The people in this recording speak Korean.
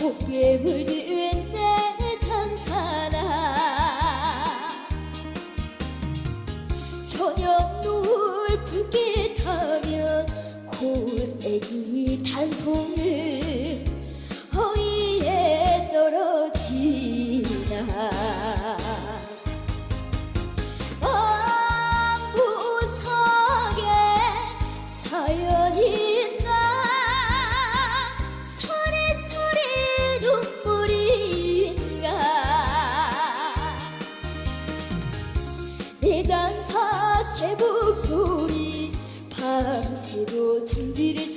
곱게 물든 내 천사나 저녁 노을 붉게 타면 고운 애기 단풍은 허위에 떨어지나. 대장사 새북 소리. 밤새도 둥지를